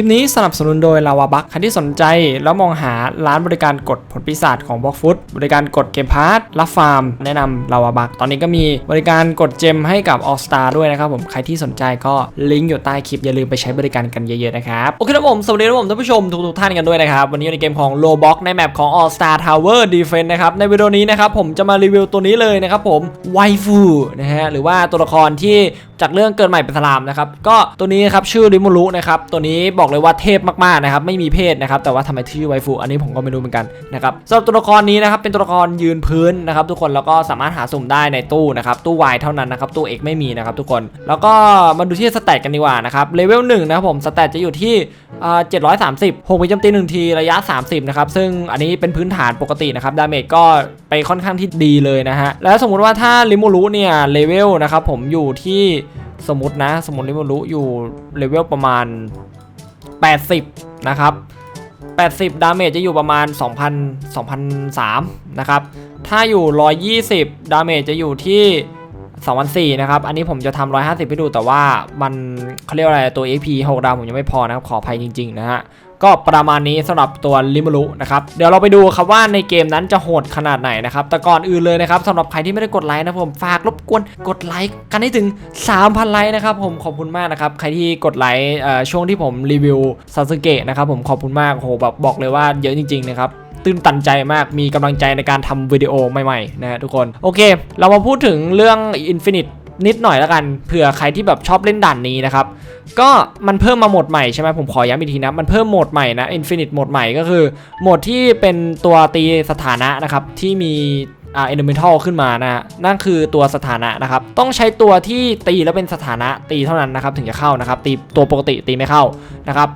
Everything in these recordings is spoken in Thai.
ลิปนี้สนับสนุนโดยลาวาบัคใครที่สนใจแล้วมองหาร้านบริการกดผลปีศาจของบล็อกฟุตบริการกดเกมพาร์ทรับฟาร์ม แนะนำลาวาบัคตอนนี้ก็มีบริการกดเจมให้กับ All Star ด้วยนะครับผมใครที่สนใจก็ลิงก์อยู่ใต้คลิปอย่าลืมไปใช้บริการกันเยอะๆนะครับโอเคครับผมสวัสดีครับผมท่านผู้ชมทุกๆท่านกันด้วยนะครับวันนี้ในเกมของ Roblox ในแมปของ All Star Tower Defense นะครับในวิดีโอนี้นะครับผมจะมารีวิวตัวนี้เลยนะครับผมไวฟูนะฮะหรือว่าตัวละครที่จากเรื่องเกิดใหม่เป็นสลามนะครับก็ตัวนี้ครับชื่อริมูรุนะครับตัวนี้บอกเลยว่าเทพมากๆนะครับไม่มีเพศนะครับแต่ว่าทำไมชื่อไวฟูอันนี้ผมก็ไม่รู้เหมือนกันนะครับสำหรับตัวละครนี้นะครับเป็นตัวละครยืนพื้นนะครับทุกคนแล้วก็สามารถหาสุ่มได้ในตู้นะครับตู้วายเท่านั้นนะครับตู้เอกไม่มีนะครับทุกคนแล้วก็มาดูที่สแตทกันดีกว่านะครับเลเวลหนึ่งนะครับผมสแตทจะอยู่ที่เอ่า730หกวิจำตีหนึ่งทีระยะ 30นะครับซึ่งอันนี้เป็นพื้นฐานปกตินะครับดาเมจก็ไปค่อนข้างที่ดีเลยนะฮะแล้วสมมุติว่าถ้าลิมูรุเนี่ยเลเวลนะครับผมอยู่ที่สมมตินะ สมมติลิมูรุอยู่เลเวลประมาณ 80 นะครับ 80 ดาเมจจะอยู่ประมาณ 2,000 2,003นะครับ ถ้าอยู่ 120 ดาเมจจะอยู่ที่2,004นะครับ อันนี้ผมจะทำ150ให้ดูแต่ว่ามันเขาเรียกว่าอะไรตัว AP 6 ดาวผมยังไม่พอนะครับ ขออภัยจริง ๆ นะฮะ ก็ประมาณนี้สำหรับตัวลิมูรุนะครับเดี๋ยวเราไปดูครับว่าในเกมนั้นจะโหดขนาดไหนนะครับแต่ก่อนอื่นเลยนะครับสำหรับใครที่ไม่ได้กดไลค์นะผมฝากรบกวนกดไลค์กันให้ถึง 3,000 ไลค์นะครับผมขอบคุณมากนะครับใครที่กดไลค์ช่วงที่ผมรีวิวซาสึเกะนะครับผมขอบคุณมากโอ้โหแบบบอกเลยว่าเยอะจริงๆนะครับตื่นตันใจมาก มีกำลังใจในการทำวิดีโอใหม่ๆนะฮะทุกคน โอเค เรามาพูดถึงเรื่อง Infinite นิดหน่อยแล้วกันเผื่อใครที่แบบชอบเล่นด่านนี้นะครับก็มันเพิ่มมาโหมดใหม่ใช่ไหมผมขอย้ำอีกทีนะ มันเพิ่มโหมดใหม่นะอินฟินิตโหมดใหม่ก็คือโหมดที่เป็นตัวตีสถานะนะครับที่มีอ่า elemental ขึ้นมานะนั่นคือตัวสถานะนะครับ ต้องใช้ตัวที่ตีแล้วเป็นสถานะตีเท่านั้นนะครับ ถึงจะเข้านะครับ ตีตัวปกติตีไม่เข้า นะครับ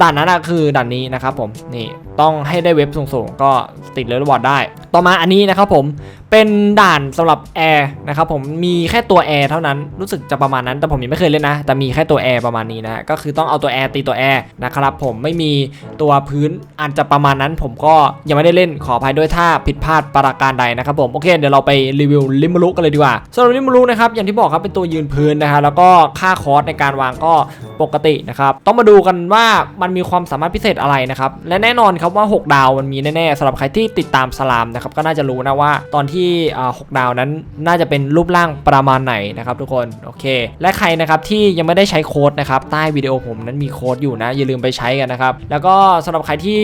ด่านนั้นนะคือด่านนี้นะครับผมนี่ต้องให้ได้เว็บสูงๆ ก็ติดเลเวลบอร์ดได้ ต่อมาอันนี้นะครับผมเป็นด่านสำหรับแอร์นะครับผมมีแค่ตัวแอร์เท่านั้นรู้สึกจะประมาณนั้นแต่ผมยังไม่เคยเล่นนะ แต่มีแค่ตัวแอร์ประมาณนี้นะก็คือต้องเอาตัวแอร์ตีตัวแอร์นะครับผมไม่มีตัวพื้นอาจจะประมาณนั้นผมก็ยังไม่ได้เล่นขออภัยด้วยถ้าผิดพลาดประการใดนะครับผมโอเคเดี๋ยวเราไปรีวิวลิมูรุกันเลยดีกว่าสำหรับลิมูรุนะครับอย่างที่บอกครับเป็นตัวยืนพื้นนะฮะแล้วก็ค่าคอร์สในการวางก็ปกตินะครับต้องมาดูกันว่ามันมีความสามารถพิเศษอะไรนะครับ และแน่นอนครับว่า 6 ดาวมันมีแน่ๆสำหรับใครที่ติดตามสลามนะครับก็น่าจะรู้นะว่าตอนที่อ่า6ดาวนั้นน่าจะเป็นรูปร่างประมาณไหนนะครับทุกคนโอเค และใครนะครับที่ยังไม่ได้ใช้โค้ดนะครับใต้วิดีโอผมนั้นมีโค้ดอยู่นะ อย่าลืมไปใช้กันนะครับแล้วก็สำหรับใครที่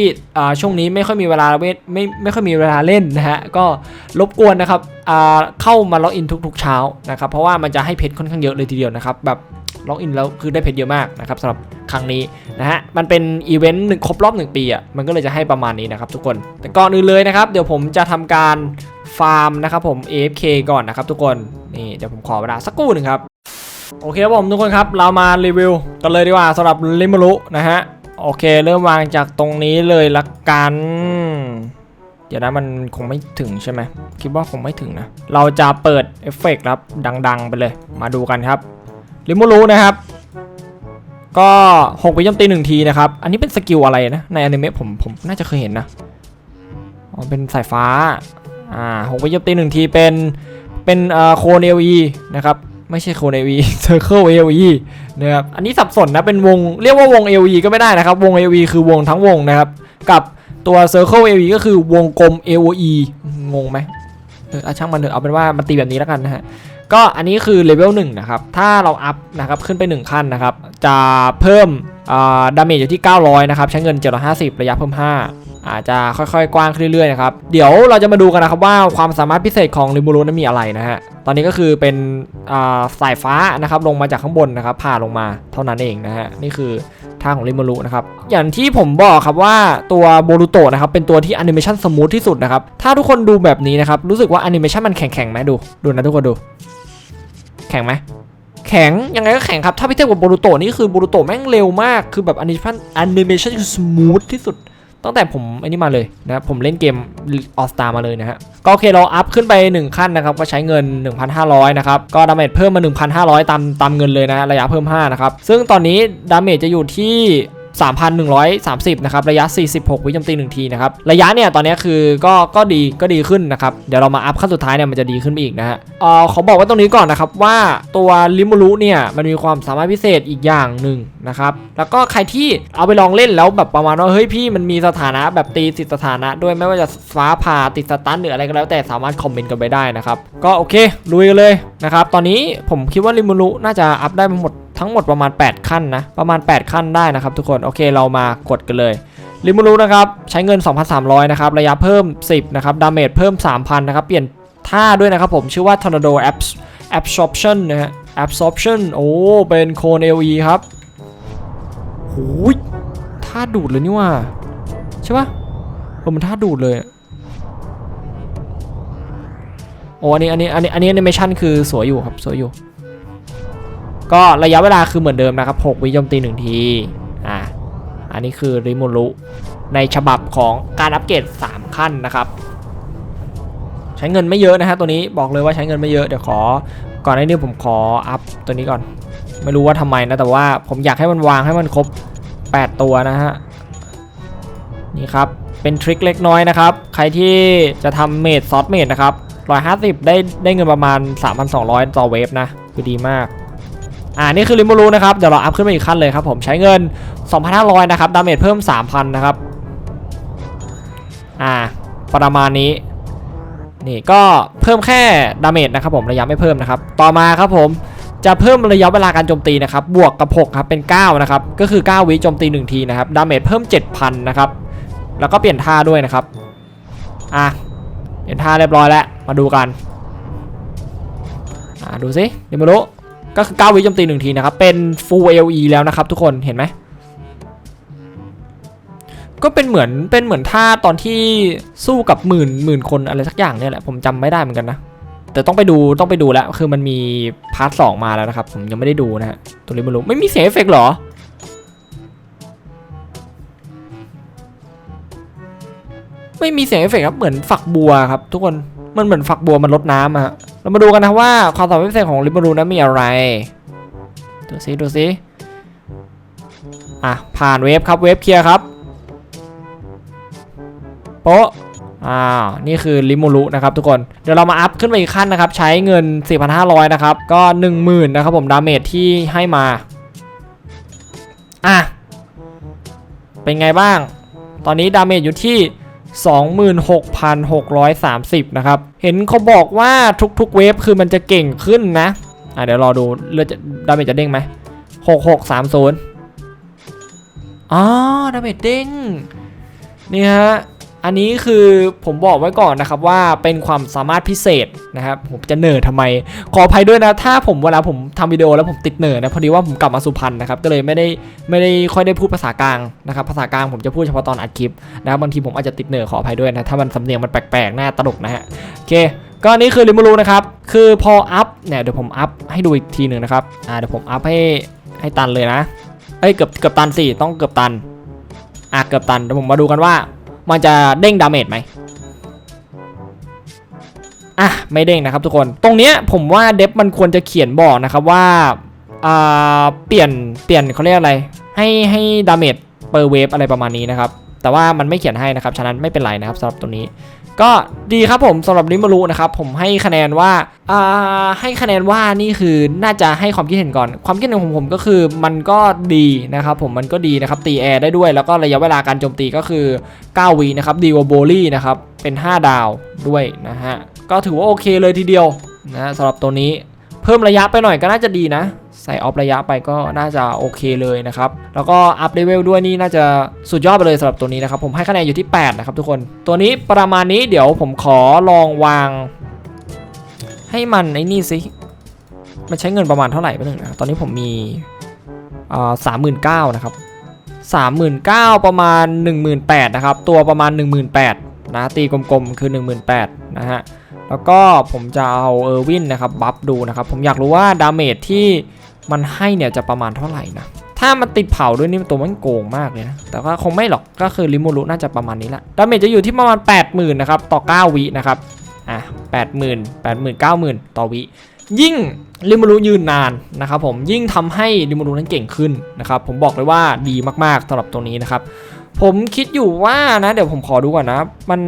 ช่วงนี้ไม่ค่อยมีเวลาเวทไม่ไม่ค่อยมีเวลาเล่นนะฮะก็รบกวนนะครับเข้ามาล็อกอินทุกๆเช้านะครับเพราะว่ามันจะให้เพชรค่อนข้างเยอะเลยทีเดียวนะครับแบบล็อกอินแล้วคือได้เพชรเยอะมากนะครับสำหรับ ครั้งนี้นะฮะ มันเป็นอีเวนต์หนึ่งครบรอบ 1 ปีอะ มันก็เลยจะให้ประมาณนี้นะครับทุกคน แต่ก่อนอื่นเลยนะครับ เดี๋ยวผมจะทำการฟาร์มนะครับผม AFK ก่อนนะครับทุกคน นี่เดี๋ยวผมขอเวลาสักครู่หนึ่งครับ โอเคครับผมทุกคนครับ เรามารีวิวกันเลยดีกว่าสำหรับลิมูรุนะฮะ โอเค เริ่มวางจากตรงนี้เลยละกัน เดี๋ยวนะมันคงไม่ถึงใช่ไหม คิดว่าคงไม่ถึงนะ เราจะเปิดเอฟเฟกต์ครับดัง ๆ ไปเลย มาดูกันครับลิมูรูนะครับ ก็6วิโจมตีหนึ่งทีนะครับ อันนี้เป็นสกิลอะไรนะ ในอนิเมะผมผมน่าจะเคยเห็นนะ อ๋อ เป็นสายฟ้า อ่า6วิโจมตีหนึ่งทีเป็นเป็นเอ่อโคเนวีนะครับ ไม่ใช่โคเนวีเซอร์เคิลเอวีนะครับ อันนี้สับสนนะ เป็นวงเรียกว่าวง AOE ก็ไม่ได้นะครับ วง AOE คือวงทั้งวงนะครับ กับตัว Circle AOE ก็คือวงกลม AOE งงไหมเอออะช่างมันเถอะเอาเป็นว่ามันตีแบบนี้แล้วกันนะฮะ ก็อันนี้คือเลเวล1นะครับ ถ้าเราอัพนะครับขึ้นไป 1 ขั้นนะครับ จะเพิ่มดาเมจอยู่ที่ 900 นะครับ ใช้เงิน 750 ระยะเพิ่ม 5 อาจจะค่อยๆ กว้างขึ้นเรื่อยๆ นะครับ เดี๋ยวเราจะมาดูกันนะครับว่าความสามารถพิเศษของริมูรุนั้นมีอะไรนะฮะ ตอนนี้ก็คือเป็นอ่าสายฟ้านะครับ ลงมาจากข้างบนนะครับ ผ่าลงมาเท่านั้นเองนะฮะ นี่คือ ทางของริมารุนะครับอย่างที่ผมบอกครับว่าตัวโบรูโตะนะครับเป็นตัวที่แอนิเมชันสมูทที่สุดนะครับถ้าทุกคนดูแบบนี้นะครับรู้สึกว่าแอนิเมชันมันแข็งแข็งไหมดูดูนะทุกคนดู แข็งไหมแข็งยังไงก็แข็งครับถ้าพิเทียบกับโบรูโตะนี่คือโบรูโตะแม่งเร็วมากคือแบบแอนิเมชันแอนิเมชันคือสมูทที่สุด ตั้งแต่ผมไอ้นี่มาเลยนะผมเล่นเกมออสตามาเลยนะฮะก็โอเคเราอัพขึ้นไป 1 ขั้นนะครับก็ใช้เงิน 1,500 นะครับ ก็ดาเมจเพิ่มมา 1,500 ตามตามเงินเลยนะระยะเพิ่ม 5 นะครับ ซึ่งตอนนี้ดาเมจจะอยู่ที่ 3,130 นะครับ ระยะ 46 วิโจมตี 1 ทีนะครับ ระยะเนี่ยตอนนี้คือก็ก็ดีก็ดีขึ้นนะครับ เดี๋ยวเรามาอัพขั้นสุดท้ายเนี่ยมันจะดีขึ้นไปอีกนะฮะเออขอบอกไว้ตรงนี้ก่อนนะครับว่าตัวลิมูรุเนี่ยมันมีความสามารถพิเศษอีกอย่างหนึ่งนะครับ แล้วก็ใครที่เอาไปลองเล่นแล้วแบบประมาณว่าเฮ้ยพี่มันมีสถานะแบบตีติดสถานะด้วยไม่ว่าจะฟ้าผ่าติดสตันหรืออะไรก็แล้วแต่สามารถคอมเมนต์กันไปได้นะครับก็โอเคลุยกันเลยนะครับตอนนี้ผมคิดว่าลิมูรุน่าจะอัพได้หมด ทั้งหมดประมาณ 8 ขั้นนะ ประมาณ 8 ขั้นได้นะครับทุกคน โอเค เรามากดกันเลยลิมูรุนะครับ ใช้เงิน 2,300 นะครับ ระยะเพิ่ม 10 นะครับ ดาเมจเพิ่ม 3,000 นะครับ เปลี่ยนท่าด้วยนะครับผม ชื่อว่า Tornado Abs Absorption นะฮะ Absorption โอ้ เป็นโคเนลีครับหูยท่าดูดเลยนี่ว่า ใช่ปะเออมันท่าดูดเลยโอ้อันนี้ อันนี้ อันนี้ อันนี้แอนิเมชันคือสวยอยู่ครับ สวยอยู่ ก็ระยะเวลาคือเหมือนเดิมนะครับ 6 วิโจมตี 1 ที อ่า อันนี้คือริมูรุในฉบับของการอัปเกรด 3 ขั้นนะครับ ใช้เงินไม่เยอะนะฮะตัวนี้บอกเลยว่าใช้เงินไม่เยอะ เดี๋ยวขอ ก่อนหน้านี้ผมขออัพตัวนี้ก่อน ไม่รู้ว่าทำไมนะ แต่ว่าผมอยากให้มันวางให้มันครบ 8 ตัวนะฮะ นี่ครับ เป็นทริคเล็กน้อยนะครับ ใครที่จะทำเมดซอสเมดนะครับ150 ได้ได้เงินประมาณ 3,200 ต่อเวฟนะคือดีมาก อ่านี่คือริมูรูนะครับเดี๋ยวเราอัพขึ้นไปอีกขั้นเลยครับผมใช้เงิน 2,500 นะครับดาเมจเพิ่ม 3,000 นะครับอ่าประมาณนี้นี่ก็เพิ่มแค่ดาเมจนะครับผมระยะไม่เพิ่มนะครับต่อมาครับผมจะเพิ่มระยะเวลาการโจมตีนะครับบวกกับ6ครับเป็น9นะครับก็คือ 9 วิโจมตี 1 ทีนะครับดาเมจเพิ่ม 7,000 นะครับแล้วก็เปลี่ยนท่าด้วยนะครับอะเปลี่ยนท่าเรียบร้อยแล้วมาดูกันอ่าดูสิเดี๋ยวมารู้ ก็คือ 9 วิโจมตี1ทีนะครับ เป็น full AOE แล้วนะครับทุกคนเห็นไหม ก็เป็นเหมือนเป็นเหมือนท่าตอนที่สู้กับหมื่นหมื่นคนอะไรสักอย่างเนี่ยแหละ ผมจำไม่ได้เหมือนกันนะ แต่ต้องไปดูต้องไปดูแล้ว คือมันมีพาร์ทสองมาแล้วนะครับ ผมยังไม่ได้ดูนะฮะตัวนี้ไม่รู้ไม่มีเสียงเอฟเฟกต์หรอไม่มีเสียงเอฟเฟกครับเหมือนฝักบัวครับ ทุกคนมันเหมือนฝักบัวมันลดน้ำอะ เรามาดูกันนะว่าความสามารถพิเศษของลิบรูนั้นมีอะไร ดูซิดูซิอะ ผ่านเวฟครับเวฟเคลียร์ครับโป๊ะอ้านี่คือลิมูรุนะครับทุกคนเดี๋ยวเรามาอัพขึ้นไปอีกขั้นนะครับ ใช้เงิน 4,500 นะครับ ก็ 10,000 นะครับผมดาเมจที่ให้มา อะ เป็นไงบ้าง ตอนนี้ดาเมจอยู่ที่ 26,630 นะครับ เห็นเขาบอกว่าทุกๆเวฟคือมันจะเก่งขึ้นนะ อะเดี๋ยวรอดูเลือดจะดาเมจจะเด้งไหม6630อ๋อดาเมจเด้ง นี่ฮะ อันนี้คือผมบอกไว้ก่อนนะครับว่าเป็นความสามารถพิเศษนะครับผมจะเนื่อยทำไม ขออภัยด้วยนะ ถ้าผมเวลาผมทำวิดีโอแล้วผมติดเนื่อยนะพอดีว่าผมกลับมาสุพรรณนะครับก็เลยไม่ได้ไม่ได้ค่อยได้พูดภาษากลางนะครับภาษากลางผมจะพูดเฉพาะตอนอัดคลิปนะครับบางทีผมอาจจะติดเนื่อยขออภัยด้วยนะถ้ามันสำเนียงมันแปลกๆหน้าตลกนะฮะโอเคก็นี่คือลิมูรูนะครับคือพออัพเนี่ยเดี๋ยวผมอัพให้ดูอีกทีหนึ่งนะครับอ่าเดี๋ยวผมอัพให้ให้ตันเลยนะเอ้ยเกือบเกือบตันสิต้องเกือบตันอะเกือบตันเดี๋ยวผมมาดูกันว่า มันจะเด้งดาเมจไหมอะไม่เด้งนะครับทุกคนตรงเนี้ยผมว่าเดฟมันควรจะเขียนบอกนะครับว่าเปลี่ยนเปลี่ยนเขาเรียกอะไร ให้ให้ดาเมจเปอร์เวฟอะไรประมาณนี้นะครับ แต่ว่ามันไม่เขียนให้นะครับ ฉะนั้นไม่เป็นไรนะครับสำหรับตัวนี้ ก็ดีครับผมสำหรับริมารุนะครับผมให้คะแนนว่าอ่าให้คะแนนว่านี่คือน่าจะให้ความคิดเห็นก่อน ความคิดเห็นของผมก็คือมันก็ดีนะครับผมมันก็ดีนะครับตีแอร์ได้ด้วย แล้วก็ระยะเวลาการโจมตีก็คือ9วีนะครับดีกว่าโบลี่นะครับเป็น 5 ดาวด้วยนะฮะก็ถือว่าโอเคเลยทีเดียวนะสำหรับตัวนี้ เพิ่มระยะไปหน่อยก็น่าจะดีนะ ใส่ออฟระยะไปก็น่าจะโอเคเลยนะครับ แล้วก็อัพเลเวลด้วยนี่น่าจะสุดยอดไปเลยสำหรับตัวนี้นะครับ ผมให้คะแนนอยู่ที่ 8 นะครับทุกคน ตัวนี้ประมาณนี้เดี๋ยวผมขอลองวาง ให้มันไอ้นี่สิ มันใช้เงินประมาณเท่าไหร่ไปหนึ่งนะ ตอนนี้ผมมีอ่าสามหมื่นเก้านะครับสามหมื่นเก้าประมาณหนึ่งหมื่นแปดนะครับ ตัวประมาณหนึ่งหมื่นแปดนะตีกลมๆ คือหนึ่งหมื่นแปดนะฮะ แล้วก็ผมจะเอาเออร์วินนะครับ บัฟดูนะครับ ผมอยากรู้ว่าดาเมจที่ มันให้เนี่ยจะประมาณเท่าไหร่นะ ถ้ามันติดเผาด้วยนี่ตัวมันโกงมากเลยนะ แต่ว่าคงไม่หรอก ก็คือลิมูรุน่าจะประมาณนี้แหละ ดาเมจจะอยู่ที่ประมาณ 80,000นะครับต่อ 9 วินะครับอะ80,000 80,000 90,000 ต่อวิ ยิ่งริมูรุยืนนานนะครับผม ยิ่งทำให้ริมูรุนั้นเก่งขึ้นนะครับ ผมบอกเลยว่าดีมากๆสำหรับตัวนี้นะครับ ผมคิดอยู่ว่านะ เดี๋ยวผมขอดูก่อนนะ มัน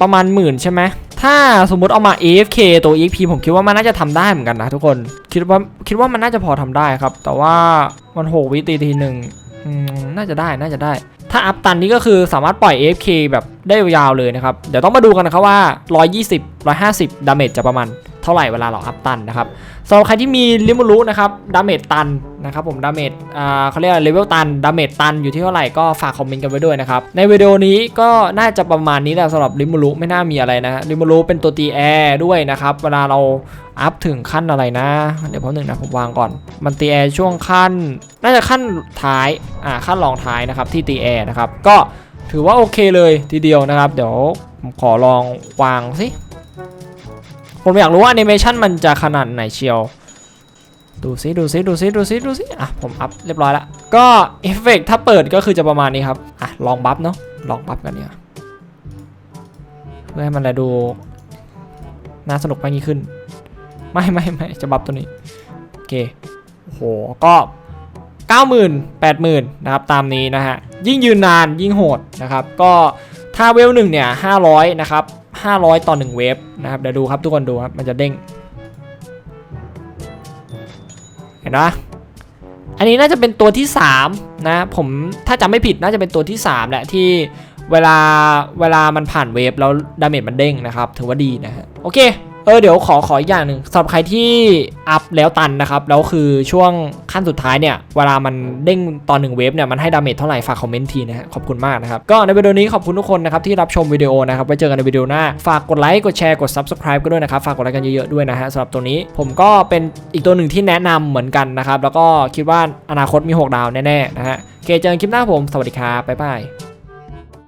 ประมาณหมื่นใช่ไหม ถ้าสมมุติเอามา AFK ตัว EXP ผมคิดว่ามันน่าจะทำได้เหมือนกันนะทุกคนคิดว่าคิดว่ามันน่าจะพอทำได้ครับ แต่ว่ามันโหวิตีทีหนึ่งน่าจะได้น่าจะได้ ถ้าอัพตันนี้ก็คือสามารถปล่อย AFK แบบได้ยาวๆเลยนะครับ เดี๋ยวต้องมาดูกันนะครับว่า 120 150 ดาเมจจะประมาณ เท่าไหร่เวลาเราอัพตันนะครับสำหรับใครที่มีลิมูรุนะครับดาเมจตันนะครับผมดาเมจเขาเรียกเลเวลตันดาเมจตันอยู่ที่เท่าไหร่ก็ฝากคอมเมนต์กันไว้ด้วยนะครับในวิดีโอนี้ก็น่าจะประมาณนี้แหละสำหรับลิมูรุไม่น่ามีอะไรนะลิมูรุเป็นตัวตีแอร์ด้วยนะครับเวลาเราอัพถึงขั้นอะไรนะ เดี๋ยวแป๊บหนึ่งนะผมวางก่อน มันตีแอร์ช่วงขั้น น่าจะขั้นท้ายอ่าขั้นรองท้ายนะครับที่ตีแอร์นะครับก็ถือว่าโอเคเลยทีเดียวนะครับ เดี๋ยวผมขอลองวางสิ ผมอยากรู้ว่าแอนิเมชันมันจะขนาดไหนเชียว ดูซิดูซิดูซิดูซิดูซิอะผมอัพเรียบร้อยแล้วก็เอฟเฟกต์ถ้าเปิดก็คือจะประมาณนี้ครับอะลองบัฟเนาะลองบัฟกันเนี่ยเพื่อให้มันอะไรดูน่าสนุกมากยิ่งขึ้น ไม่ไม่ไม่จะบัฟตัวนี้โอเคโอ้โหก็90,000 80,000นะครับตามนี้นะฮะยิ่งยืนนานยิ่งโหดนะครับก็ถ้าเวลหนึ่งเนี่ย500นะครับ 500 ต่อ 1 เวฟนะครับ เดี๋ยวดูครับทุกคนดูครับ มันจะเด้ง เห็นปะอันนี้น่าจะเป็นตัวที่ 3 นะ ผมถ้าจำไม่ผิดน่าจะเป็นตัวที่ 3 แหละที่เวลาเวลามันผ่านเวฟแล้วดาเมจมันเด้งนะครับ ถือว่าดีนะฮะ โอเค เออเดี๋ยวขอขออีกอย่างหนึ่งสำหรับใครที่อัพแล้วตันนะครับแล้วคือช่วงขั้นสุดท้ายเนี่ยเวลามันเด้งตอนหนึ่งเวฟเนี่ยมันให้ดาเมจเท่าไหร่ฝากคอมเมนต์ทีนะฮะขอบคุณมากนะครับก็ในวิดีโอนี้ขอบคุณทุกคนนะครับที่รับชมวิดีโอนะครับไว้เจอกันในวิดีโอหน้าฝากกดไลค์กดแชร์กด subscribe ก็ด้วยนะครับฝากกดไลค์กันเยอะๆด้วยนะฮะสำหรับตัวนี้ผมก็เป็นอีกตัวหนึ่งที่แนะนำเหมือนกันนะครับแล้วก็คิดว่าอนาคตมี 6 ดาวแน่ๆนะฮะโอเคเจอกันคลิปหน้าผมสวัสดีครับบ๊ายบาย